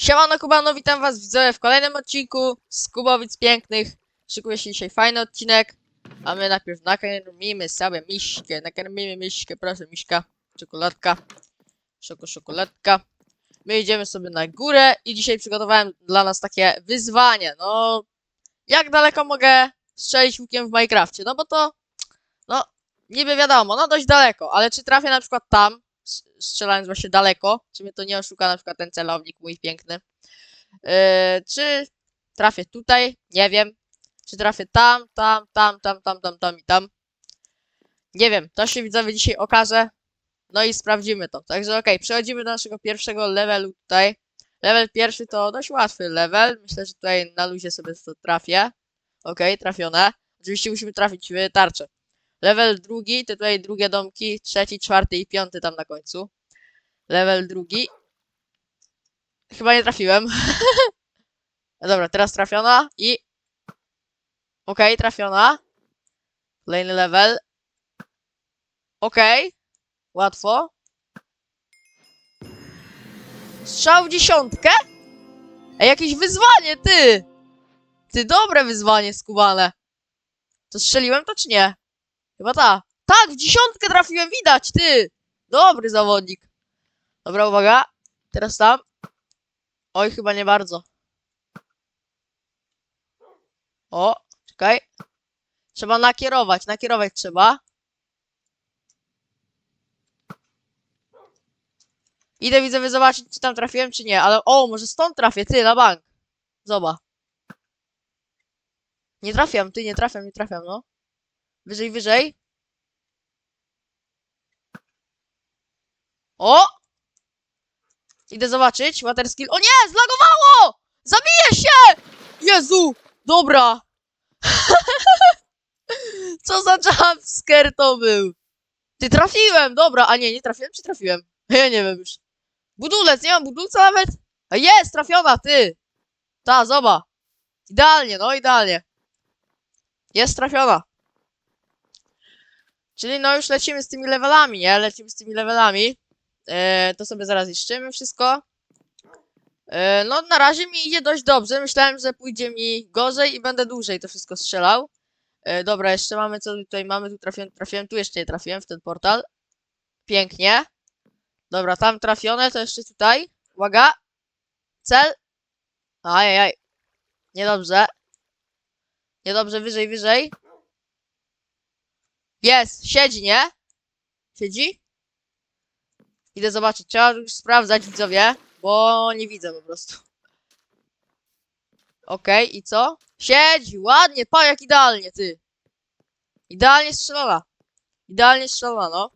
Siemano Kubano, witam was widzowie w kolejnym odcinku z Kubowic Pięknych. Szykuje się dzisiaj fajny odcinek, a my najpierw nakarmimy sobie miśkę, nakarmimy miśkę, proszę miśka, czekoladka, szoko czekoladka. My idziemy sobie na górę i dzisiaj przygotowałem dla nas takie wyzwanie, no jak daleko mogę strzelić łukiem w Minecrafcie, no bo to, no niby wiadomo, no dość daleko, ale czy trafię na przykład tam, strzelając właśnie daleko, czy mnie to nie oszuka na przykład ten celownik mój piękny, Yy, czy trafię tutaj, nie wiem, czy trafię tam, tam, tam, tam, tam, tam, tam i tam, nie wiem, to się widzowie dzisiaj okaże, no i sprawdzimy to, także okej, przechodzimy do naszego pierwszego levelu tutaj, level pierwszy to dość łatwy level, myślę, że tutaj na luzie sobie to trafię, okej, trafione, oczywiście musimy trafić w tarczę, level drugi, to tutaj drugie domki, trzeci, czwarty i piąty tam na końcu, level drugi, chyba nie trafiłem, dobra, teraz trafiona i, okej, trafiona, kolejny level, okej, łatwo, strzał dziesiątkę? Ej, jakieś wyzwanie, ty! Ty, dobre wyzwanie skubane. To strzeliłem to czy nie? Chyba ta. Tak, w dziesiątkę trafiłem, widać, ty! Dobry zawodnik. Dobra, uwaga. Teraz tam. Oj, chyba nie bardzo. O, czekaj. Trzeba nakierować, nakierować trzeba. Idę widzowie zobaczyć, czy tam trafiłem, czy nie, ale o, może stąd trafię, ty, na bank. Zobacz. Nie trafiam, ty, nie trafiam, nie trafiam, no. Wyżej, wyżej. O! Idę zobaczyć, water skill. O nie, zlagowało! Zabiję się! Jezu! Dobra. Co za jumpscare to był? Ty trafiłem, dobra, a nie, nie trafiłem, czy trafiłem? Ja nie wiem już. Budulec, nie mam budulca nawet? A jest, trafiona, ty! Ta, zoba. Idealnie, no idealnie. Jest trafiona. Czyli no już lecimy z tymi levelami, nie? Lecimy z tymi levelami. E, to sobie zaraz niszczymy wszystko. E, no na razie mi idzie dość dobrze. Myślałem, że pójdzie mi gorzej i będę dłużej to wszystko strzelał. E, dobra, jeszcze mamy co tutaj mamy. Tu trafiłem, trafiłem, tu jeszcze nie trafiłem w ten portal. Pięknie. Dobra, tam trafione, to jeszcze tutaj. Uwaga. Cel. Ajajaj. Niedobrze. Niedobrze, wyżej, wyżej. Jest, siedzi, nie? Siedzi? Idę zobaczyć, trzeba już sprawdzać widzowie, bo nie widzę po prostu. Okej, i co? Siedzi, ładnie, pa, jak idealnie, ty. Idealnie strzelona. Idealnie strzelona, no.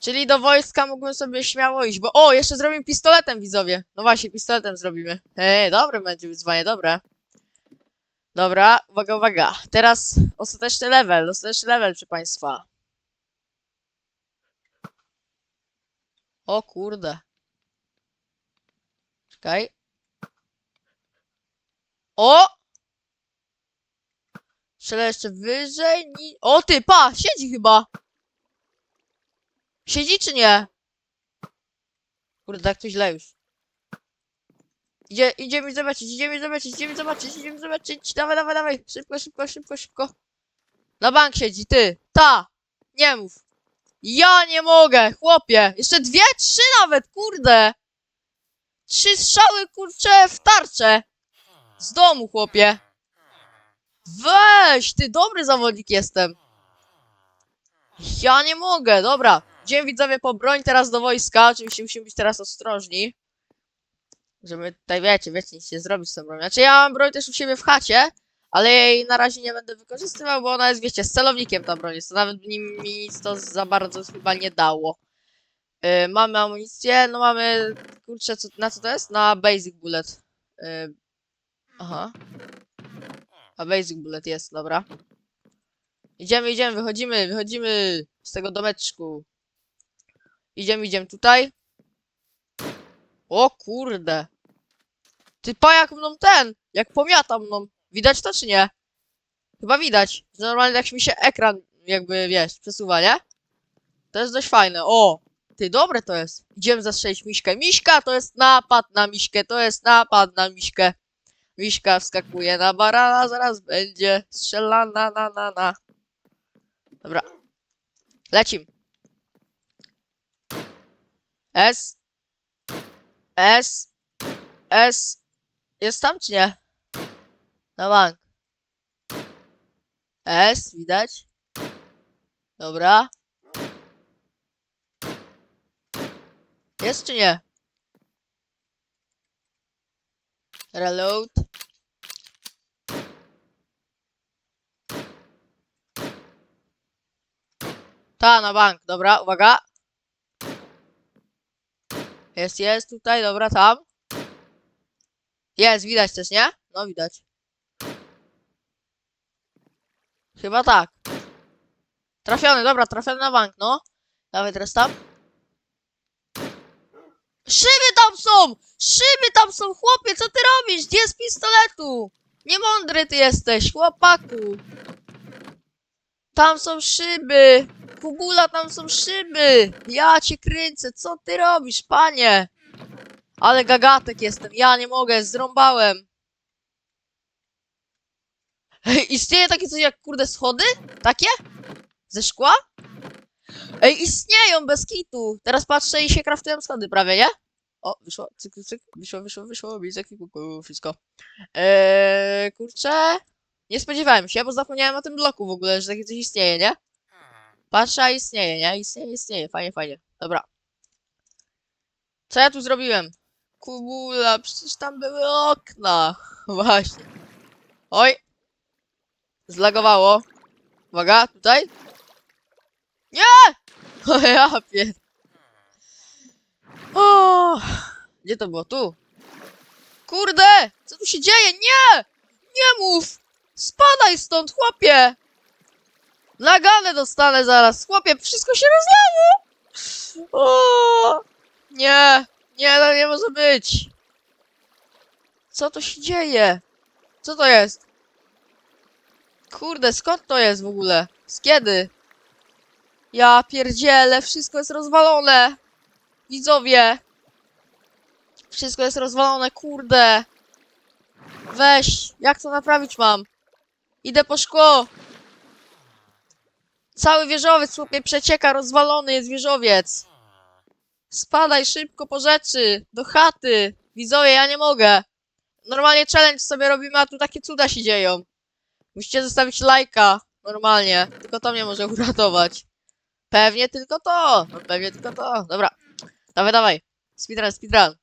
Czyli do wojska mógłbym sobie śmiało iść, bo o, jeszcze zrobimy pistoletem, widzowie. No właśnie, pistoletem zrobimy. Ej, dobre będzie wyzwanie, dobre. Dobra, uwaga, uwaga. Teraz ostateczny level, ostateczny level, proszę państwa. O kurde. Czekaj. O! Strzelę jeszcze wyżej. Ni o ty, pa! Siedzi chyba. Siedzi czy nie? Kurde, tak to źle już. Idzie, idziemy zobaczyć, idziemy zobaczyć, idziemy zobaczyć, idziemy zobaczyć. Dawaj, dawaj, dawaj. Szybko, szybko, szybko, szybko. Na bank siedzi, ty. Ta. Nie mów. Ja nie mogę, chłopie. Jeszcze dwie, trzy nawet, kurde. Trzy strzały, kurcze, w tarczę. Z domu, chłopie. Weź, ty dobry zawodnik jestem. Ja nie mogę, dobra. Idziemy widzowie po broń teraz do wojska. Oczywiście musimy być teraz ostrożni. Żeby tutaj, wiecie, wiecie, nic nie zrobić z tą bronią. Znaczy ja mam broń też u siebie w chacie, ale jej na razie nie będę wykorzystywał, bo ona jest, wiecie, z celownikiem ta broń. To nawet mi nic to za bardzo chyba nie dało. Yy, mamy amunicję, no mamy, kurczę, co, na co to jest? Na basic bullet. Yy, aha. A basic bullet jest, dobra. Idziemy, idziemy, wychodzimy, wychodzimy z tego domeczku. Idziemy, idziemy tutaj. O kurde. Ty pa jak mną ten, jak pomiata mną. Widać to czy nie? Chyba widać. Normalnie jak mi się ekran jakby, wiesz, przesuwa, nie? To jest dość fajne. O! Ty, dobre to jest. Idziemy zastrzelić Miśkę. Miśka to jest napad na Miśkę, to jest napad na Miśkę. Miśka wskakuje na barana, zaraz będzie strzelana na na na. Dobra. Lecim. S. S. S. Jest tam czy nie? Na bank. S, widać. Dobra. Jest czy nie? Reload. Ta, na bank. Dobra, uwaga. Jest, jest tutaj, dobra, tam. Jest, widać też, nie? No, widać. Chyba tak. Trafiony, dobra, trafiony na bank, no. Dawaj teraz tam. Szyby tam są! Szyby tam są, chłopie, co ty robisz? Gdzie z pistoletu? Niemądry ty jesteś, chłopaku. Tam są szyby. Kubula, tam są szyby. Ja cię kręcę, co ty robisz, panie? Ale gagatek jestem, ja nie mogę, zrąbałem. Ej, istnieje takie coś jak, kurde, schody? Takie? Ze szkła? Ej, istnieją bez kitu. Teraz patrzę i się kraftują schody prawie, nie? O, wyszło, cyk, cyk, wyszło, wyszło, wyszło, widzę, kuku, wszystko. Eee, kurczę, nie spodziewałem się, bo zapomniałem o tym bloku w ogóle, że takie coś istnieje, nie? Patrzę, a istnieje, nie? Istnieje, istnieje, fajnie, fajnie. Dobra. Co ja tu zrobiłem? Kubula, przecież tam były okna. Właśnie. Oj. Zlagowało. Uwaga, tutaj. Nie! O ja pier... O, Gdzie to było? Tu. Kurde! Co tu się dzieje? Nie! Nie mów! Spadaj stąd, chłopie! Naganę dostanę zaraz. Chłopie, wszystko się rozlało! O! Nie! Nie, no nie może być! Co to się dzieje? Co to jest? Kurde, skąd to jest w ogóle? Z kiedy? Ja pierdzielę, wszystko jest rozwalone. Widzowie. Wszystko jest rozwalone, kurde. Weź, jak to naprawić mam? Idę po szkło. Cały wieżowiec, chłopie, przecieka, rozwalony jest wieżowiec. Spadaj szybko po rzeczy, do chaty. Widzowie, ja nie mogę. Normalnie challenge sobie robimy, a tu takie cuda się dzieją. Musicie zostawić lajka, normalnie. Tylko to mnie może uratować. Pewnie tylko to. No pewnie tylko to. Dobra. Dawaj, dawaj. Speedrun, speedrun.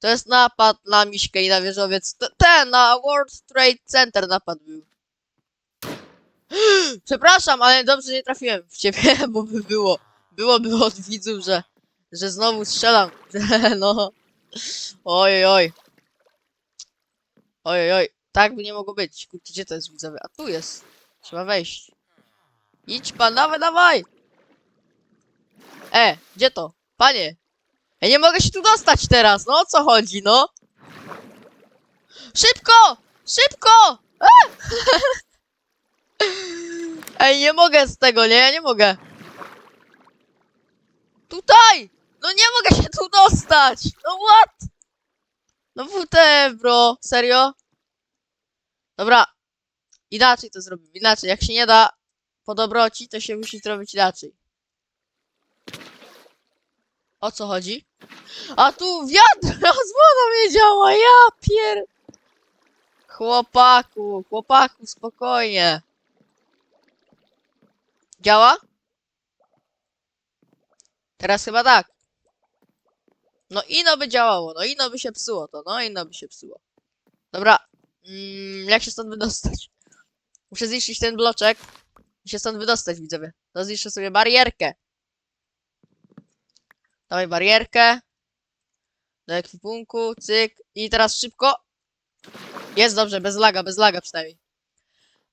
To jest napad na Miśkę i na wieżowiec. Ten, na World Trade Center napad był. Przepraszam, ale dobrze nie trafiłem w ciebie, bo by było. Było, było od widzów, że, że znowu strzelam. no. Oj, oj, oj. Oj. Tak by nie mogło być. Kurczę, gdzie to jest widzowie? A tu jest. Trzeba wejść. Idź pan, dawaj, dawaj! E, gdzie to? Panie! Ja nie mogę się tu dostać teraz, no o co chodzi, no? Szybko! Szybko! Ej, nie mogę z tego, nie? Ja nie mogę. Tutaj! No nie mogę się tu dostać! No what? No WTF, bro. Serio? Dobra. Inaczej to zrobimy. Inaczej. Jak się nie da po dobroci, to się musi zrobić inaczej. O co chodzi? A tu wiatr z wodą nie działa, ja pier... Chłopaku, chłopaku, spokojnie. Działa? Teraz chyba tak. No ino by działało, no ino by się psuło to, no ino by się psuło. Dobra, mm, jak się stąd wydostać? Muszę zniszczyć ten bloczek i się stąd wydostać, widzowie. To zniszczę sobie barierkę. Dawaj barierkę. Do ekwipunku, cyk. I teraz szybko. Jest dobrze, bez laga, bez laga przynajmniej.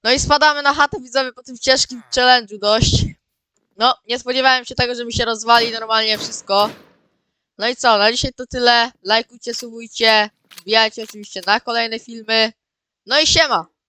No i spadamy na chatę, widzowie, po tym ciężkim challenge'u dość. No, nie spodziewałem się tego, że mi się rozwali normalnie wszystko. No i co, na dzisiaj to tyle. Lajkujcie, subujcie. Wbijajcie oczywiście na kolejne filmy. No i siema!